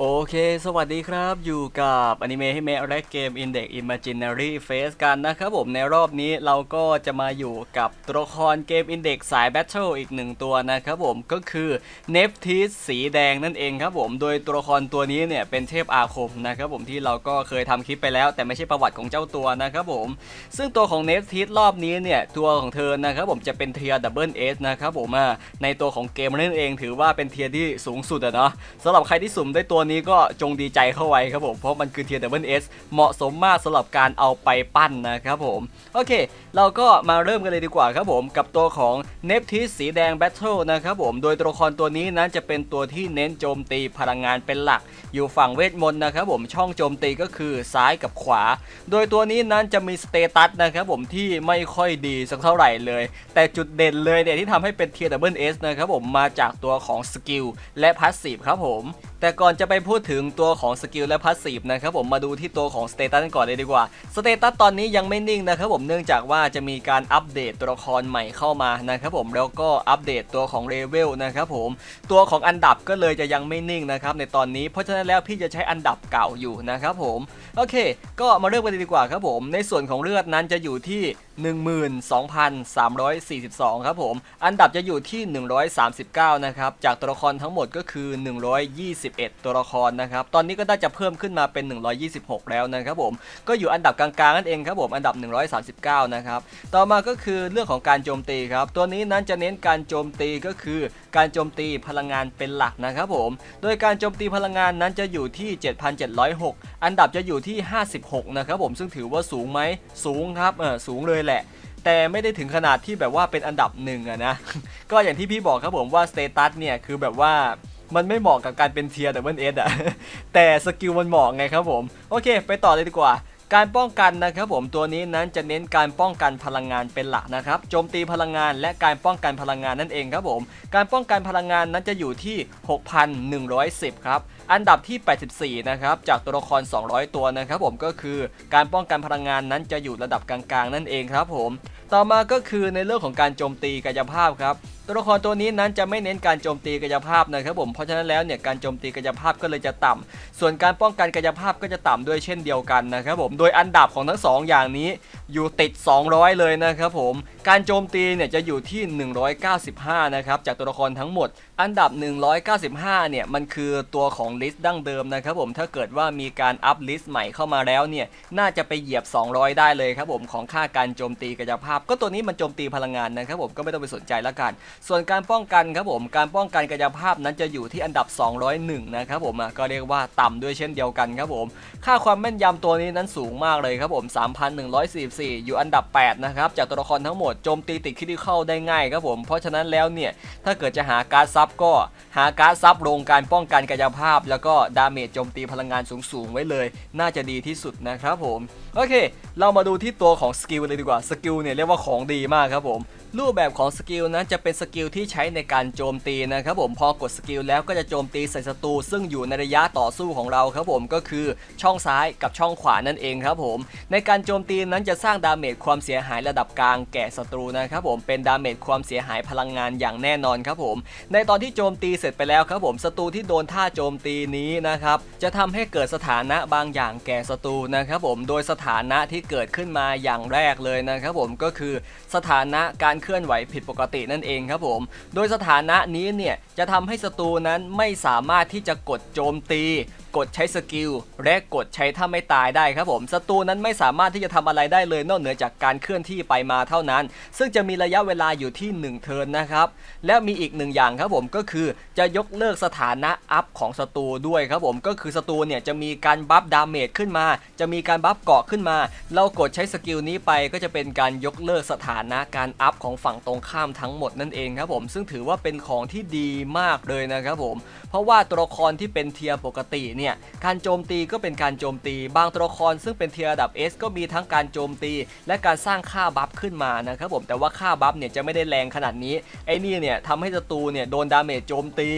โอเค สวัสดีครับ อยู่กับอนิเมะให้แมะและเกม Index Imaginary Face กันนะครับผม ในรอบนี้เราก็จะมาอยู่กับตัวละครเกม Index สาย Battle อีกหนึ่งตัวนะครับผม ก็คือ n e p t i s สีแดงนั่นเองครับผม โดยตัวละครตัวนี้เนี่ยเป็นเทพอาคมนะครับผมที่เราก็เคยทำคลิปไปแล้ว แต่ไม่ใช่ประวัติของเจ้าตัวนะครับผม ซึ่งตัวของ n e p t i s รอบนี้เนี่ยตัวของเธอนะครับผมจะเป็นเทียร์ดับเบิลเอสนะครับผมอะในตัวของเกมนั่นเองถือว่าเป็นเทียร์ที่สูงสุดอะเนาะสำหรับใครที่สุ่มได้ตัวนี้ก็จงดีใจเข้าไว้ครับผม เพราะมันคือเทียร์ดับเบิลเอสเหมาะสมมากสำหรับการเอาไปปั้นนะครับผม โอเค เราก็มาเริ่มกันเลยดีกว่าครับผมกับตัวของเนปทิสสีแดงแบทเทิลนะครับผม โดยตัวละครตัวนี้นั้นจะเป็นตัวที่เน้นโจมตีพลังงานเป็นหลัก อยู่ฝั่งเวทมนต์นะครับผมช่องโจมตีก็คือซ้ายกับขวา โดยตัวนี้นั้นจะมีสเตตัสนะครับผมที่ไม่ค่อยดีสักเท่าไหร่เลย แต่จุดเด่นเลยเนี่ยที่ทำให้เป็นเทียร์ดับเบิลเอสนะครับผมมาจากตัวของสกิลและพาสซีฟครับผมแต่ก่อนจะไปพูดถึงตัวของสกิลและพาสซีฟนะครับผมมาดูที่ตัวของสเตตัสก่อนเลยดีกว่าสเตตัสตอนนี้ยังไม่นิ่งนะครับผมเนื่องจากว่าจะมีการอัปเดตตัวละครใหม่เข้ามานะครับผมแล้วก็อัปเดตตัวของเลเวลนะครับผมตัวของอันดับก็เลยจะยังไม่นิ่งนะครับในตอนนี้เพราะฉะนั้นแล้วพี่จะใช้อันดับเก่าอยู่นะครับผมโอเค ก็มาเริ่มกันเลยดีกว่าครับผมในส่วนของเลือดนั้นจะอยู่ที่ 12,342 ครับผม อันดับจะอยู่ที่ 139 นะครับ จากตัวละครทั้งหมดก็คือ 121 ตัวละครนะครับ ตอนนี้ก็น่าจะเพิ่มขึ้นมาเป็น 126 แล้วนะครับผม ก็อยู่อันดับกลางๆนั่นเองครับผม อันดับ 139 นะครับ ต่อมาก็คือเรื่องของการโจมตีครับ ตัวนี้นั้นจะเน้นการโจมตีก็คือ การโจมตีพลังงานเป็นหลักนะครับผม โดยการโจมตีพลังงานนั้นจะอยู่ที่ 7,706 อันดับจะอยู่ที่ 56 นะครับผมซึ่งถือว่าสูงไหมสูงครับเออสูงเลยแหละแต่ไม่ได้ถึงขนาดที่แบบว่าเป็นอันดับหนึ่งอะนะ ก็อย่างที่พี่บอกครับผมว่าสเตตัสเนี่ยคือแบบว่ามันไม่เหมาะกับการเป็นเทียร์ดับเบิลเอสอะแต่สกิลมันเหมาะไงครับผม โอเค ไปต่อเลยดีกว่า การป้องกันนะครับผมตัวนี้นั้นจะเน้นการป้องกันพลังงานเป็นหลักนะครับโจมตีพลังงานและการป้องกันพลังงานนั่นเองครับผมการป้องกันพลังงานนั้นจะอยู่ที่ 6,110 ครับ อันดับที่ 84 นะครับ จากตัวละคร 200 ตัวนะครับผมก็คือการป้องกันพลังงานนั้นจะอยู่ระดับกลางๆ นั่นเองครับผม ต่อมาก็คือในเรื่องของการโจมตีกายภาพครับ ตัวละครตัวนี้นั้นจะไม่เน้นการโจมตีกายภาพนะครับผมเพราะฉะนั้นแล้วเนี่ยการโจมตีกายภาพก็เลยจะต่ำส่วนการป้องกันกายภาพก็จะต่ำด้วยเช่นเดียวกันนะครับผมโดยอันดับของทั้งสองอย่างนี้อยู่ติด 200 เลยนะครับผมการโจมตีเนี่ยจะอยู่ที่ 195 นะครับจากตัวละครทั้งหมด อันดับ 195 เนี่ยมันคือตัวของลิสต์ดั้งเดิมนะครับผมถ้าเกิดว่ามีการอัพลิสต์ใหม่เข้ามาแล้วเนี่ยน่าจะไปเหยียบ 200 ได้เลยครับผมของค่าการโจมตีกายภาพ ก็ตัวนี้มันโจมตีพลังงานนะครับผมก็ไม่ต้องไปสนใจล้วกันส่วนการป้องกันครับผมการป้องกันกายภาพนั้นจะอยู่ที่อันดับ 201 นะครับผมอะก็เรียกว่าต่ำด้วยเช่นเดียวกันครับผมค่าความแม่นยำตัวนี้นั้นสูงมากเลยครับผม 3,144 อยู่อันดับ 8 นะครับ จากตัวละครทั้งหมดโจมตีติดคริติเข้าได้ง่ายครับผม เพราะฉะนั้นแล้วเนี่ยถ้าเกิดจะหาการซับก็หาการซับลงการป้องกันกายภาพ แล้วก็ดาเมจโจมตีพลังงานสูงๆไว้เลย น่าจะดีที่สุดนะครับผม โอเค เรามาดูที่ตัวของสกิลเลยดีกว่าสกิลเนี่ยเรียกว่าของดีมากครับผม รูปแบบของสกิลนั้นจะเป็นสกิลที่ใช้ในการโจมตีนะครับผมพอกดสกิลแล้วก็จะโจมตีใส่ศัตรูซึ่งอยู่ในระยะต่อสู้ของเราครับผมก็คือช่องซ้ายกับช่องขวานั่นเองครับผมในการโจมตีนั้นจะสร้างดาเมจความเสียหายระดับกลางแก่ศัตรูนะครับผมเป็นดาเมจความเสียหายพลังงานอย่างแน่นอนครับผมในตอนที่โจมตีเสร็จไปแล้วครับผมศัตรูที่โดนท่าโจมตีนี้นะครับจะทำให้เกิดสถานะบางอย่างแก่ศัตรูนะครับผมโดยสถานะที่เกิดขึ้นมาอย่างแรกเลยนะครับผมก็คือสถานะการเคลื่อนไหวผิดปกตินั่นเองครับผม โดยสถานะนี้เนี่ยจะทำให้ศัตรูนั้นไม่สามารถที่จะกดโจมตี กดใช้สกิลและกดใช้ถ้าไม่ตายได้ครับผมศัตรูนั้นไม่สามารถที่จะทำอะไรได้เลยนอกเหนือจากการเคลื่อนที่ไปมาเท่านั้น ซึ่งจะมีระยะเวลาอยู่ที่ 1 เทิร์นนะครับ และมีอีกหนึ่งอย่างครับผมก็คือจะยกเลิกสถานะอัพของศัตรูด้วยครับผมก็คือศัตรูเนี่ยจะมีการบัฟดาเมจขึ้นมา จะมีการบัฟเกาะขึ้นมา เรากดใช้สกิลนี้ไปก็จะเป็นการยกเลิกสถานะการอัพของฝั่งตรงข้ามทั้งหมดนั่นเองครับผมซึ่งถือว่าเป็นของที่ดีมากเลยนะครับผมเพราะว่าตัวละครที่เป็นเทียร์ปกติเนี่ยการโจมตีก็เป็นการโจมตี บางตัวละครซึ่งเป็นเทียร์ระดับ S ก็มีทั้งการโจมตี และการสร้างค่าบัฟขึ้นมานะครับผมแต่ว่าค่าบัฟเนี่ยจะไม่ได้แรงขนาดนี้ไอ้นี่เนี่ยทำให้ศัตรูเนี่ยโดนดาเมจโจมตี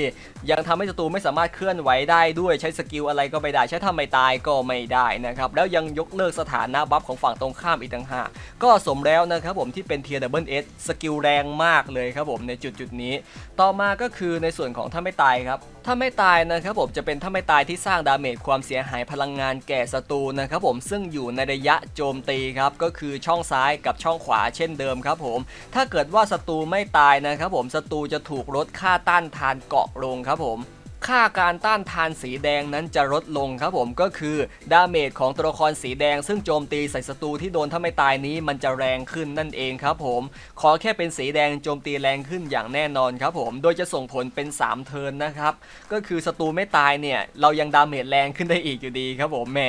ยังทำให้ศัตรูไม่สามารถเคลื่อนไหวได้ด้วยใช้สกิลอะไรก็ไม่ได้ใช้ทำไม่ตายก็ไม่ได้นะครับแล้วยังยกเลิกสถานะบัฟของฝั่งตรงข้ามอีกต่างหากก็สมแล้วนะครับผมที่เป็นเทียร์ดับเบิลเอสสกิลแรงมากเลยครับผมในจุดจุดนี้ ต่อมาก็คือในส่วนของถ้าไม่ตายครับถ้าไม่ตายนะครับผมจะเป็นถ้าไม่ตายที่สร้างร้างดาเมจความเสียหายพลังงานแก่ศัตรูนะครับผมซึ่งอยู่ในระยะโจมตีครับก็คือช่องซ้ายกับช่องขวาเช่นเดิมครับผมถ้าเกิดว่าศัตรูไม่ตายนะครับผมศัตรูจะถูกลดค่าต้านทานเกาะลงครับผม ค่าการต้านทานสีแดงนั้นจะลดลงครับผมก็คือดาเมจของตัวละครสีแดง ซึ่งโจมตีใส่ศัตรูที่โดนถ้าไม่ตายนี้มันจะแรงขึ้นนั่นเองครับผม ขอแค่เป็นสีแดงโจมตีแรงขึ้นอย่างแน่นอนครับผมโดยจะส่งผลเป็น 3 เทิร์นนะครับ ก็คือศัตรูไม่ตายเนี่ยเรายังดาเมจแรงขึ้นได้อีกอยู่ดีครับผมแหม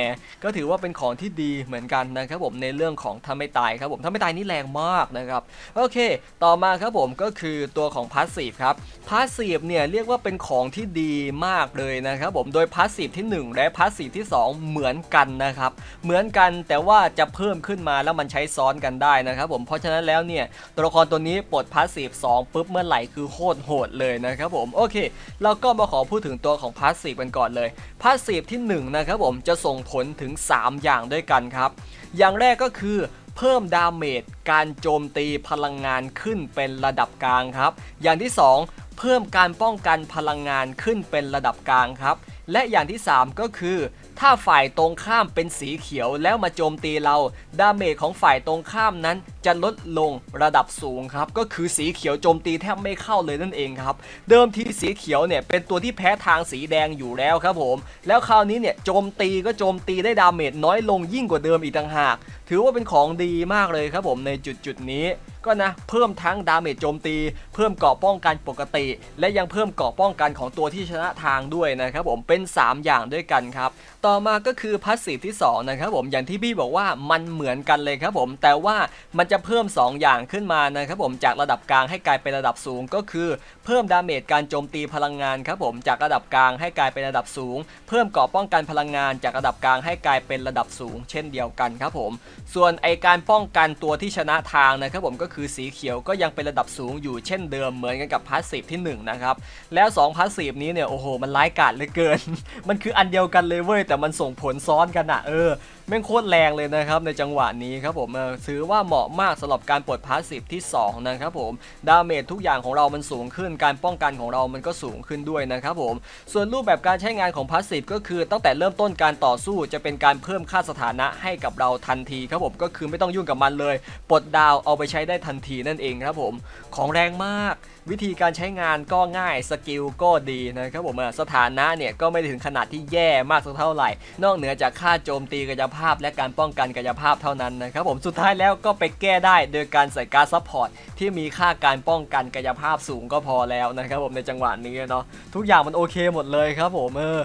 ก็ถือว่าเป็นของที่ดีเหมือนกันนะครับผมในเรื่องของถ้าไม่ตายครับผมถ้าไม่ตายนี่แรงมากนะครับโอเค ต่อมาครับผมก็คือตัวของพาสซีฟครับพาสซีฟเนี่ยเรียกว่าเป็นของที่ดีมากเลยนะครับผมโดยพาสซีฟที่ 1 และพาสซีฟที่ 2 เหมือนกันนะครับ เหมือนกันแต่ว่าจะเพิ่มขึ้นมาแล้วมันใช้ซ้อนกันได้นะครับผมเพราะฉะนั้นแล้วเนี่ยตัวละครตัวนี้ปลดพาสซีฟ2ปุ๊บเมื่อไหร่คือโคตรโหดเลยนะครับผมโอเค เราก็มาขอพูดถึงตัวของพาสซีฟกันก่อนเลยพาสซีฟที่1นะครับผมจะส่งผลถึง 3 อย่างด้วยกันครับ อย่างแรกก็คือเพิ่มดาเมจการโจมตีพลังงานขึ้นเป็นระดับกลางครับ อย่างที่ 2 เพิ่มการป้องกันพลังงานขึ้นเป็นระดับกลางครับ และอย่างที่ 3 ก็คือ ถ้าฝ่ายตรงข้ามเป็นสีเขียวแล้วมาโจมตีเรา ดาเมจของฝ่ายตรงข้ามนั้นจะลดลงระดับสูงครับ ก็คือสีเขียวโจมตีแทบไม่เข้าเลยนั่นเองครับ เดิมทีสีเขียวเนี่ยเป็นตัวที่แพ้ทางสีแดงอยู่แล้วครับผม แล้วคราวนี้เนี่ยโจมตีก็โจมตีได้ดาเมจน้อยลงยิ่งกว่าเดิมอีกต่างหาก ถือว่าเป็นของดีมากเลยครับผมในจุดจุดนี้ ก็นะเพิ่มทั้งดาเมจโจมตี เพิ่มเกราะป้องกันปกติ และยังเพิ่มเกราะป้องกันของตัวที่ชนะทางด้วยนะครับผมเป็น 3 อย่างด้วยกันครับต่อมาก็คือพาสซีฟที่2นะครับผมอย่างที่พี่บอกว่ามันเหมือนกันเลยครับผม แต่ว่ามันจะเพิ่ม 2 อย่างขึ้นมานะครับผมจากระดับกลางให้กลายเป็นระดับสูงก็คือ เพิ่มดาเมจการโจมตีพลังงานครับผมจากระดับกลางให้กลายเป็นระดับสูง เพิ่มเกราะป้องกันพลังงานจากระดับกลางให้กลายเป็นระดับสูง เช่นเดียวกันครับผม ส่วนไอการป้องกันตัวที่ชนะทางนะครับผมก็คือสีเขียวก็ยังเป็นระดับสูงอยู่เช่นเดิมเหมือนกันกับพาสซีฟที่1นะครับแล้ว2พาสซีฟนี้เนี่ยโอ้โหมันร้ายกาจเหลือเกิน มันคืออันเดียวกันเลยเว้ยแต่มันส่งผลซ้อนกันอะเออแม่งโคตรแรงเลยนะครับในจังหวะนี้ครับผมถือว่าเหมาะมากสำหรับการปลดพาสซีฟที่ 2 นะครับผมดาเมจทุกอย่างของเรามันสูงขึ้น การป้องกันของเรามันก็สูงขึ้นด้วยนะครับผมส่วนรูปแบบการใช้งานของพาสซีฟก็คือตั้งแต่เริ่มต้นการต่อสู้จะเป็นการเพิ่มค่าสถานะให้กับเราทันทีครับผมก็คือไม่ต้องยุ่งกับมันเลย ปลดดาวเอาไปใช้ได้ทันทีนั่นเองครับผมของแรงมาก วิธีการใช้งานก็ง่ายสกิลก็ดีนะครับผมสถานะเนี่ยก็ไม่ถึงขนาดที่แย่มากสักเท่าไหร่ นอกเหนือจากค่าโจมตีกายภาพและการป้องกันกายภาพเท่านั้นนะครับผมสุดท้ายแล้วก็ไปแก้ได้โดยการใส่การซัพพอร์ตที่มีค่าการป้องกันกายภาพสูงก็พอแล้วนะครับผมในจังหวะนี้เนาะทุกอย่างมันโอเคหมดเลยครับผมเออ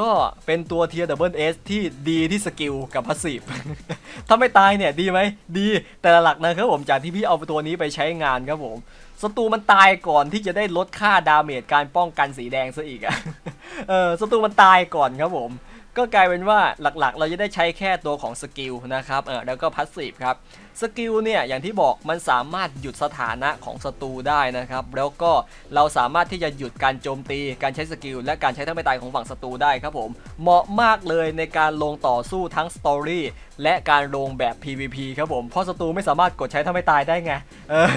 ก็เป็นตัวเทียร์ดับเบิลเอสที่ดีที่สกิลกับพาสซีฟถ้าไม่ตายเนี่ยดีไหมดีแต่หลักนะครับผมจากที่พี่เอาตัวนี้ไปใช้งานครับผม ศัตรูมันตายก่อนที่จะได้ลดค่าดาเมจการป้องกันสีแดงซะอีกอะเออศัตรูมันตายก่อนครับผม ก็กลายเป็นว่าหลักๆ เราจะได้ใช้แค่ตัวของสกิลนะครับเออแล้วก็พาสซีฟครับสกิลเนี่ยอย่างที่บอกมันสามารถหยุดสถานะของศัตรูได้นะครับ แล้วก็เราสามารถที่จะหยุดการโจมตี การใช้สกิลและการใช้ทั้งไม่ตายของฝั่งศัตรูได้ครับผม เหมาะมากเลยในการลงต่อสู้ทั้งสตอรี่และการลงแบบ PVP ครับผม เพราะศัตรูไม่สามารถกดใช้ทั้งไม่ตายได้ไงเออ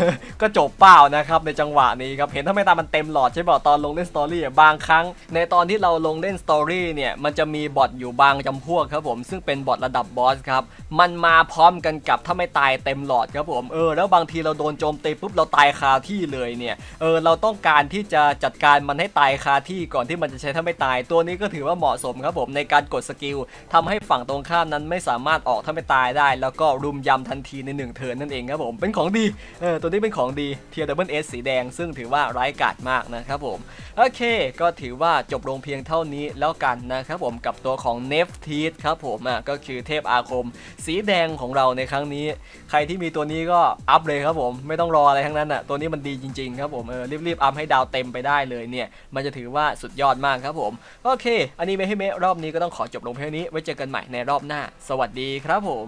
ก็จบเปล่านะครับในจังหวะนี้ครับเห็นทั้งไม่ตายมันเต็มหลอดใช่ป่ะตอนลงเล่นสตอรี่บางครั้ง ในตอนที่เราลงเล่นสตอรี่เนี่ยมันจะมีบอทอยู่บางจำพวกครับผมซึ่งเป็นบอทระดับบอสครับมันมาพร้อมกันกับถ้าไม่ตายเต็มหลอดครับผมเออแล้วบางทีเราโดนโจมตีปุ๊บเราตายคาที่เลยเนี่ยเออเราต้องการที่จะจัดการมันให้ตายคาที่ก่อนที่มันจะใช้ถ้าไม่ตาย ตัวนี้ก็ถือว่าเหมาะสมครับผมในการกดสกิลทำให้ฝั่งตรงข้ามนั้นไม่สามารถออกถ้าไม่ตายได้ แล้วก็รุมยำทันทีในหนึ่งเทิร์นนั่นเองครับผมเป็นของดีเออตัวนี้เป็นของดีเทียร์ดับเบิลเอสสีแดง ซึ่งถือว่าร้ายกาจมากนะครับผมโอเค ก็ถือว่าจบลงเพียงเท่านี้แล้วกันนะครับผมกับตัวของเนฟทีสครับผมอะก็คือเทพอาคม สีแดงของเราในครั้งนี้ ใครที่มีตัวนี้ก็อัพเลยครับผมไม่ต้องรออะไรทั้งนั้นอะตัวนี้มันดีจริงๆครับผมเออรีบๆอัพให้ดาวเต็มไปได้เลยเนี่ย มันจะถือว่าสุดยอดมากครับผมโอเค อันนี้ไม่ให้เมรอบนี้ก็ต้องขอจบลงเพียงนี้ไว้เจอกันใหม่ในรอบหน้า สวัสดีครับผม